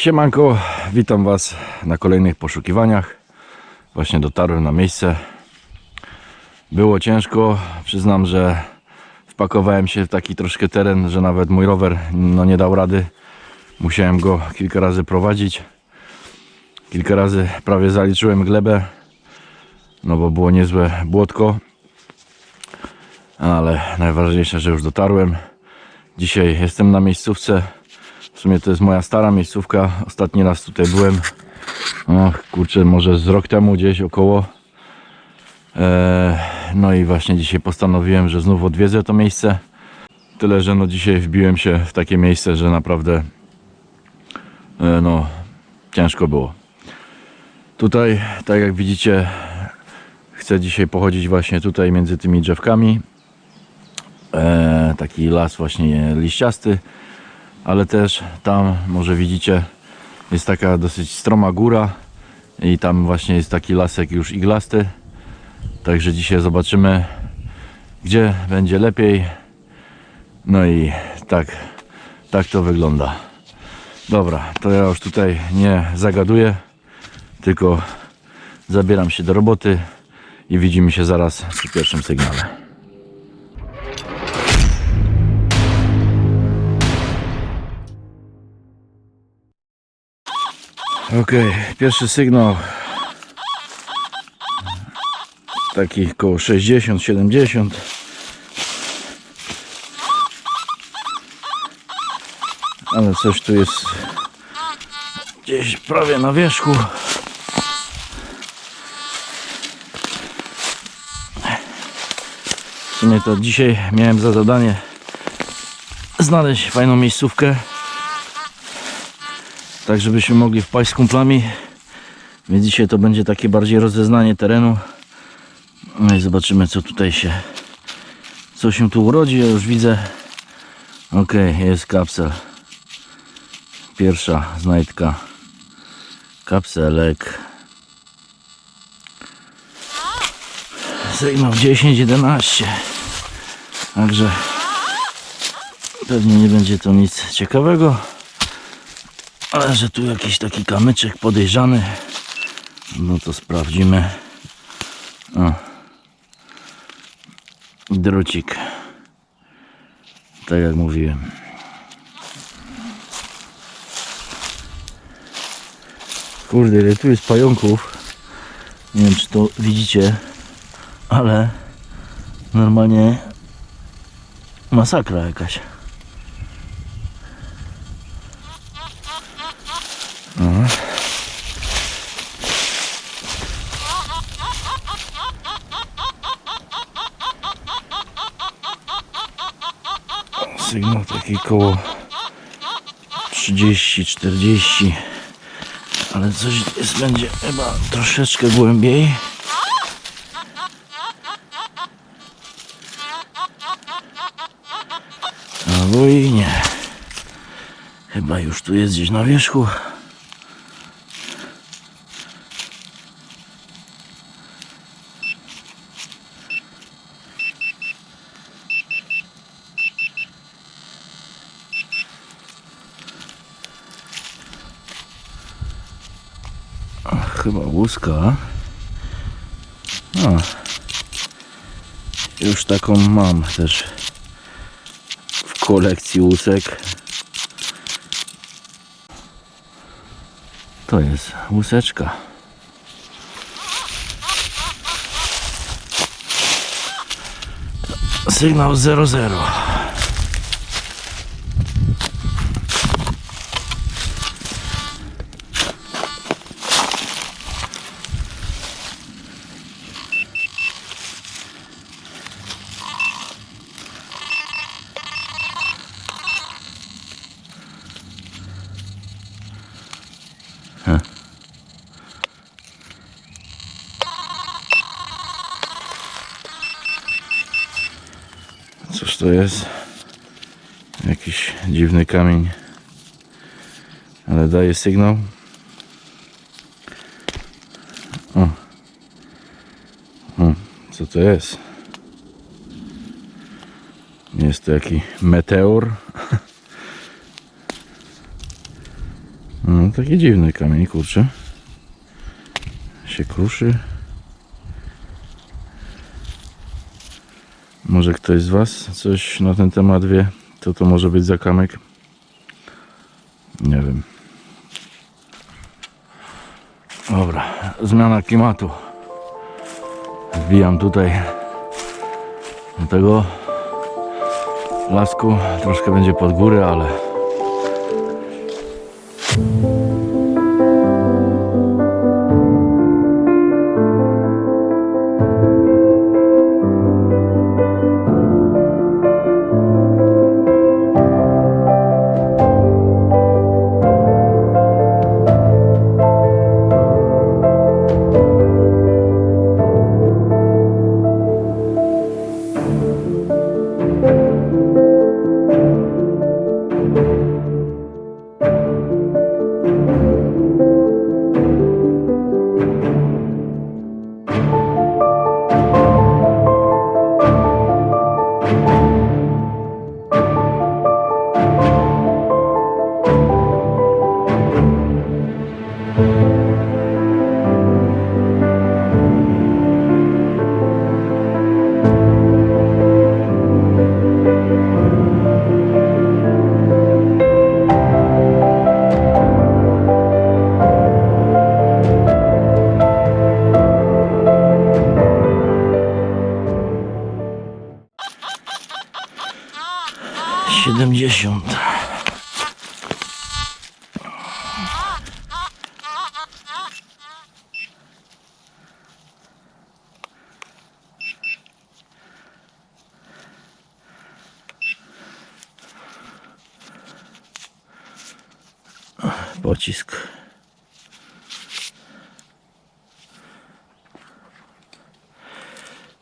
Siemanko, witam Was na kolejnych poszukiwaniach. Właśnie dotarłem na miejsce. Było ciężko, przyznam, że wpakowałem się w taki troszkę teren, że nawet mój rower no, nie dał rady. Musiałem go kilka razy prowadzić. Kilka razy prawie zaliczyłem glebę, no bo było niezłe błotko. Ale najważniejsze, że już dotarłem. Dzisiaj jestem na miejscówce. W sumie to jest moja stara miejscówka. Ostatni raz tutaj byłem. Ach, kurczę, może z rok temu gdzieś około. Eee, no i właśnie dzisiaj postanowiłem, że znów odwiedzę to miejsce. Tyle, że no dzisiaj wbiłem się w takie miejsce, że naprawdę e, no ciężko było. Tutaj, tak jak widzicie, chcę dzisiaj pochodzić właśnie tutaj między tymi drzewkami. E, taki las właśnie liściasty, ale też tam może widzicie jest taka dosyć stroma góra i tam właśnie jest taki lasek już iglasty. Także dzisiaj zobaczymy gdzie będzie lepiej. No i tak, tak to wygląda. Dobra, to ja już tutaj nie zagaduję, tylko zabieram się do roboty i widzimy się zaraz przy pierwszym sygnale. Okej, pierwszy sygnał. Taki koło 60, 70. Ale coś tu jest gdzieś prawie na wierzchu. W sumie to dzisiaj miałem za zadanie znaleźć fajną miejscówkę tak żebyśmy mogli wpaść z kumplami. Więc dzisiaj to będzie takie bardziej rozeznanie terenu. No i zobaczymy co tutaj się co się tu urodzi. Ja już widzę. Ok jest kapsel. Pierwsza znajdka. Kapselek. Sygnał 10-11 także pewnie nie będzie to nic ciekawego ale że tu jakiś taki kamyczek podejrzany, no to sprawdzimy. O. Drucik. Tak jak mówiłem. Kurde, ile tu jest pająków. Nie wiem, czy to widzicie, ale normalnie masakra jakaś. Sygnał taki koło 30-40 ale coś jest, będzie chyba troszeczkę głębiej. Albo i nie. Chyba już tu jest gdzieś na wierzchu chyba łuska. A. Już taką mam też w kolekcji łusek. To jest łuseczka. Sygnał 00. Cóż to jest? Jakiś dziwny kamień. Ale daje sygnał. O. o co to jest? Jest to jakiś meteor. No taki dziwny kamień, kurczę. Się kruszy. Może ktoś z Was coś na ten temat wie? Co to może być za kamek? Nie wiem. Dobra, zmiana klimatu. Wbijam tutaj do tego lasku. Troszkę będzie pod górę, ale siedemdziesiąt. Pocisk.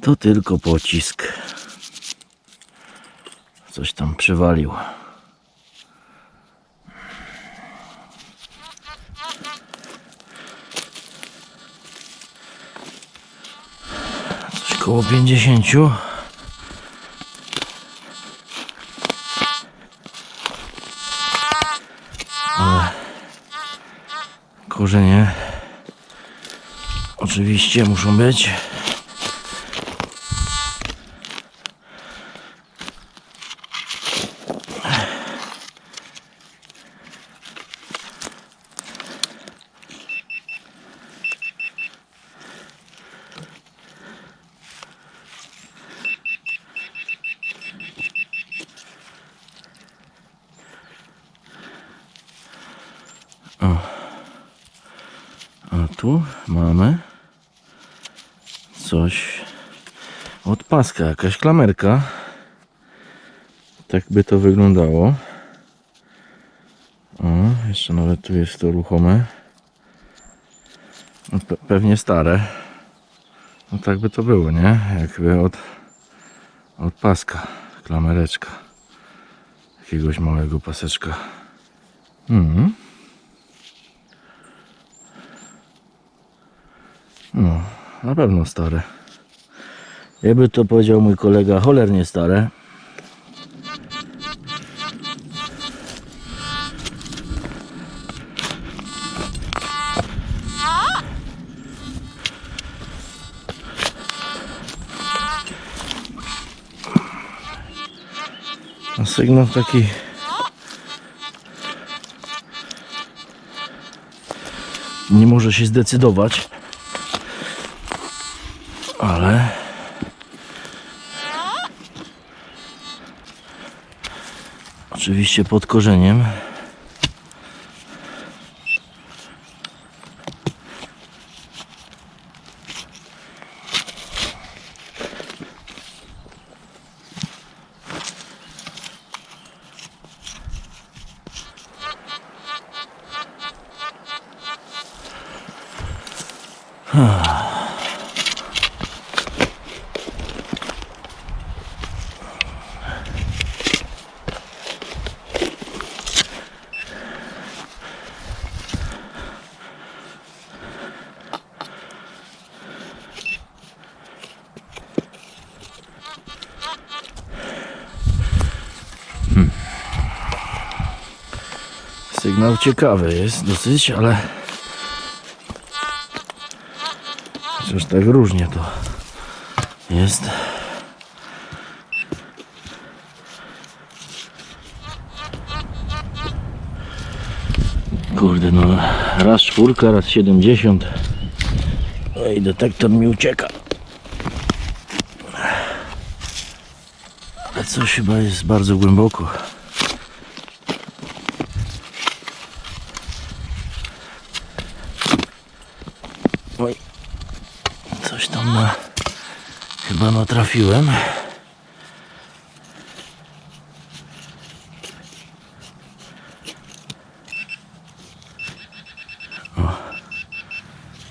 To tylko pocisk. Coś tam przywalił. Coś koło 50. korzenie oczywiście muszą być. A tu mamy coś od paska, jakaś klamerka. Tak by to wyglądało. O, jeszcze nawet tu jest to ruchome. No, pe pewnie stare. No tak by to było, nie? Jakby od, od paska, klamereczka. Jakiegoś małego paseczka. Mhm. No, na pewno stare. Jakby to powiedział mój kolega, cholernie stare. Sygnał taki nie może się zdecydować. Ale oczywiście pod korzeniem. Sygnał ciekawy jest dosyć, ale chociaż tak różnie to jest. Kurde, no raz czwórka, raz 70. Oj, detektor mi ucieka. Ale coś chyba jest bardzo głęboko. Oj, coś tam na, chyba natrafiłem.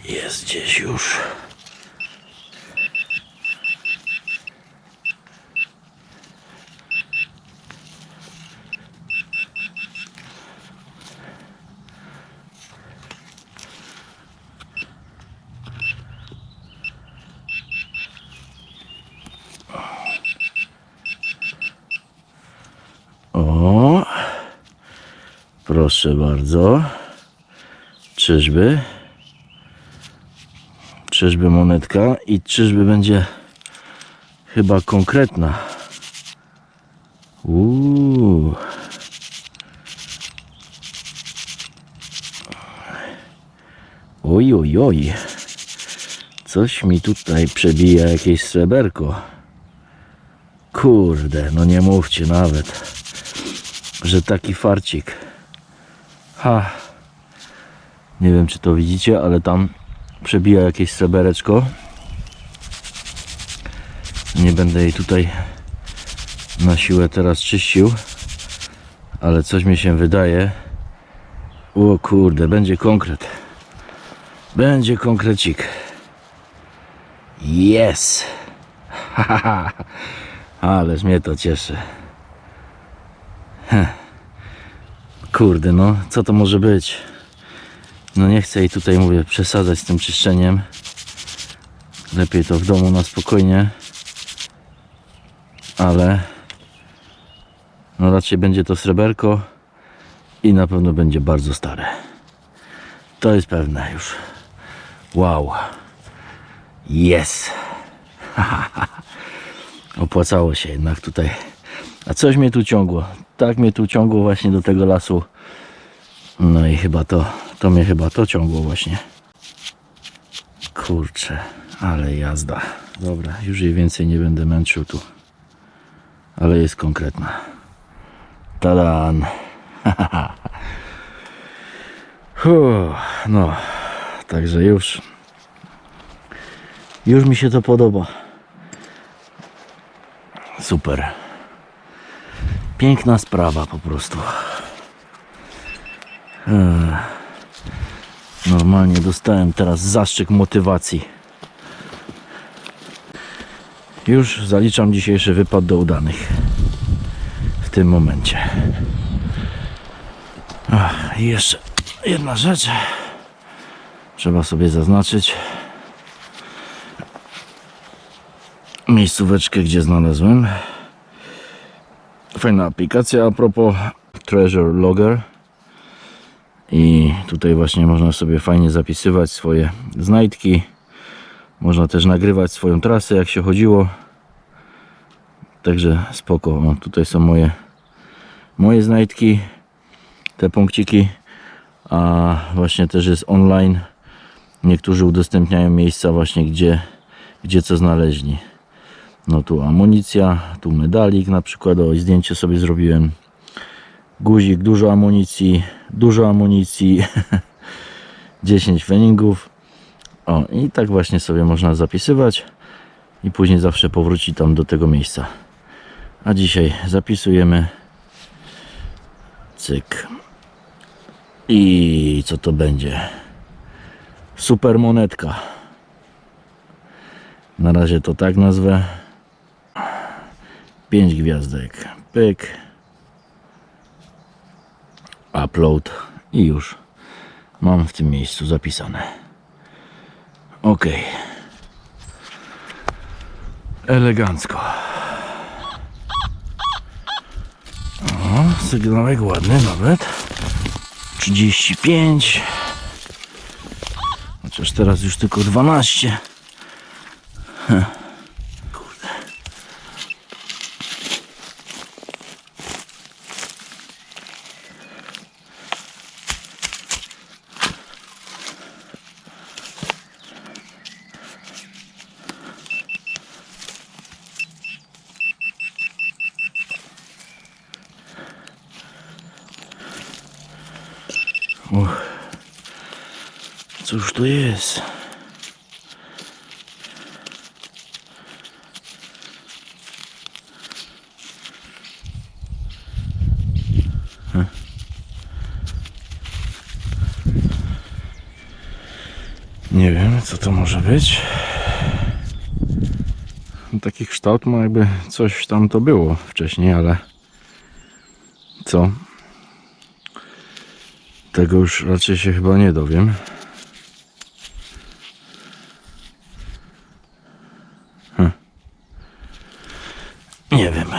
Jest gdzieś już. O, proszę bardzo. Czyżby? Czyżby monetka i czyżby będzie chyba konkretna. Uuu. Oj, oj, oj. Coś mi tutaj przebija jakieś sreberko. Kurde, no nie mówcie nawet, że taki farcik. Ha. Nie wiem, czy to widzicie, ale tam przebija jakieś srebereczko. Nie będę jej tutaj na siłę teraz czyścił, ale coś mi się wydaje. O kurde, będzie konkret. Będzie konkrecik. Yes! Ależ mnie to cieszy. Heh. Kurde, no, co to może być? No nie chcę jej tutaj, mówię, przesadzać z tym czyszczeniem. Lepiej to w domu na spokojnie. Ale no raczej będzie to sreberko i na pewno będzie bardzo stare. To jest pewne już. Wow. Yes. Opłacało się jednak tutaj. A coś mnie tu ciągło. Tak mnie tu ciągło właśnie do tego lasu. No i chyba to, to mnie chyba to ciągło właśnie. Kurczę, ale jazda. Dobra, już jej więcej nie będę męczył tu. Ale jest konkretna. Tadan. No, także już. Już mi się to podoba. Super. Piękna sprawa po prostu. Normalnie dostałem teraz zaszczyt motywacji. Już zaliczam dzisiejszy wypad do udanych. W tym momencie. Ach, i jeszcze jedna rzecz. Trzeba sobie zaznaczyć. Miejscóweczkę, gdzie znalazłem. Fajna aplikacja a propos Treasure Logger. I tutaj właśnie można sobie fajnie zapisywać swoje znajdki. Można też nagrywać swoją trasę, jak się chodziło. Także spoko. O, tutaj są moje, moje znajdki, te punkciki. A właśnie też jest online. Niektórzy udostępniają miejsca właśnie, gdzie, gdzie co znaleźli. No tu amunicja, tu medalik na przykład, o zdjęcie sobie zrobiłem. Guzik, dużo amunicji, dużo amunicji, 10 feningów. O, i tak właśnie sobie można zapisywać i później zawsze powróci tam do tego miejsca. A dzisiaj zapisujemy cyk. I co to będzie? Super monetka. Na razie to tak nazwę. 5 gwiazdek. Pyk. Upload i już mam w tym miejscu zapisane. Ok. Elegancko. O, sygnałek ładny nawet. 35. Chociaż teraz już tylko 12. Heh. Uch. Cóż to jest? Hm. Nie wiem, co to może być. Taki kształt ma jakby coś tam to było wcześniej, ale co? Tego już raczej się chyba nie dowiem. Hm. Nie wiem.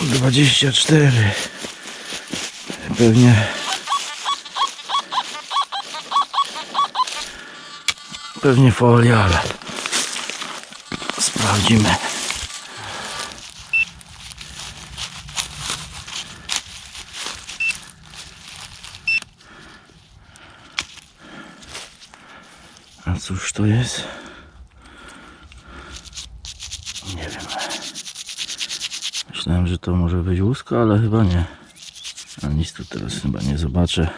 24. Pewnie. Pewnie folia, ale sprawdzimy. A cóż to jest? Nie wiem. Myślałem, że to może być łusko, ale chyba nie. A nic tu teraz chyba nie zobaczę.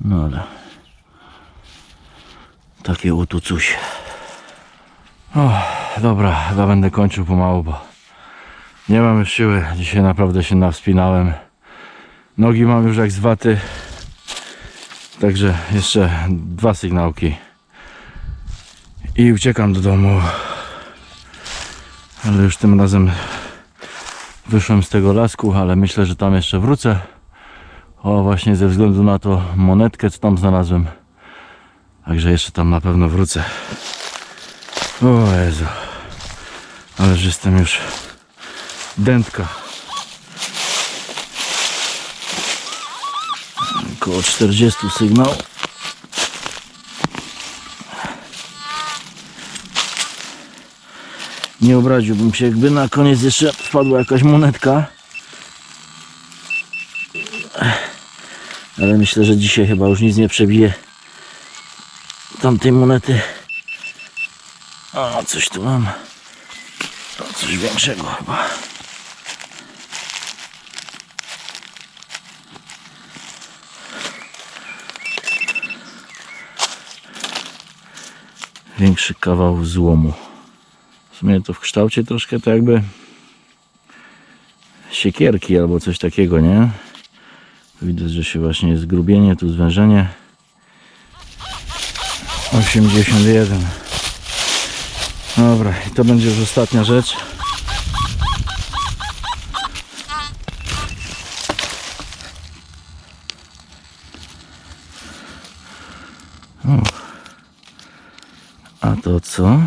No ale... Takie oto coś. Dobra, chyba będę kończył pomału, bo nie mam już siły. Dzisiaj naprawdę się nawspinałem. Nogi mam już jak z waty. Także jeszcze dwa sygnałki. I uciekam do domu. Ale już tym razem wyszłem z tego lasku, ale myślę, że tam jeszcze wrócę. O, właśnie ze względu na to monetkę, co tam znalazłem. Także jeszcze tam na pewno wrócę. O Jezu. Ależ jestem już dętka. Około 40 sygnał. Nie obraziłbym się, jakby na koniec jeszcze wpadła jakaś monetka. Ale myślę, że dzisiaj chyba już nic nie przebije tamtej monety. A coś tu mam. Coś większego chyba. Większy kawał złomu. W sumie to w kształcie troszkę to jakby siekierki albo coś takiego, nie? Widać, że się właśnie jest zgrubienie, tu zwężenie. 81. Dobra, i to będzie już ostatnia rzecz. O. A to co?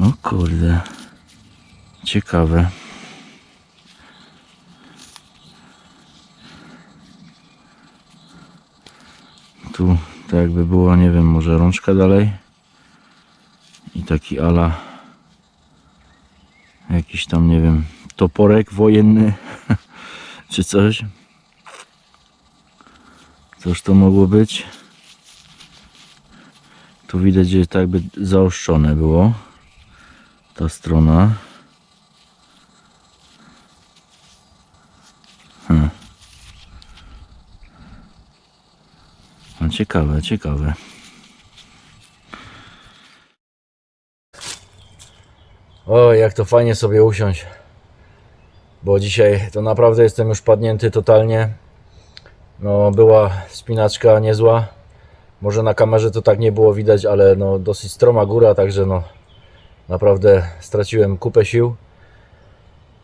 O kurde. Ciekawe. Tu to jakby było, nie wiem, może rączka dalej. I taki ala jakiś tam, nie wiem, toporek wojenny czy coś. Cóż to mogło być? Tu widać, że tak jakby zaostrzone było ta strona. Ciekawe, ciekawe. O, jak to fajnie sobie usiąść. Bo dzisiaj to naprawdę jestem już padnięty totalnie. No, była wspinaczka niezła. Może na kamerze to tak nie było widać, ale no dosyć stroma góra, także no naprawdę straciłem kupę sił.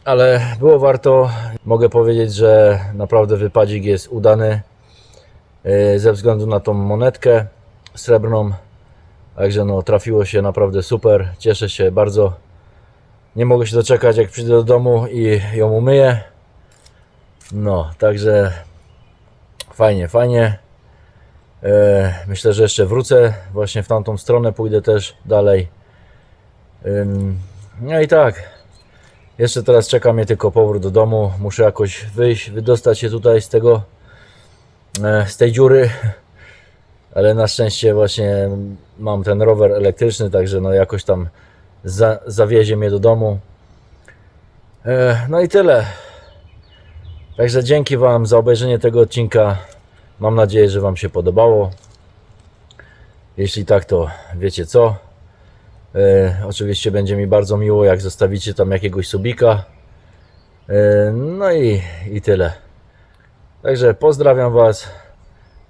Ale było warto. Mogę powiedzieć, że naprawdę wypadzik jest udany ze względu na tą monetkę srebrną. Także no trafiło się naprawdę super. Cieszę się bardzo. Nie mogę się doczekać, jak przyjdę do domu i ją umyję. No, także fajnie, fajnie. E, myślę, że jeszcze wrócę właśnie w tamtą stronę, pójdę też dalej. No i tak. Jeszcze teraz czeka mnie tylko powrót do domu. Muszę jakoś wyjść, wydostać się tutaj z tego, e, z tej dziury. Ale na szczęście właśnie mam ten rower elektryczny, także no jakoś tam za, zawiezie mnie do domu. E, no i tyle. Także dzięki Wam za obejrzenie tego odcinka. Mam nadzieję, że Wam się podobało. Jeśli tak, to wiecie co. E, oczywiście będzie mi bardzo miło, jak zostawicie tam jakiegoś subika. E, no i, i tyle. Także pozdrawiam Was.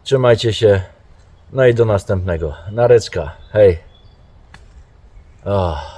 Trzymajcie się. No i do następnego. Nareczka. Hej. Oh.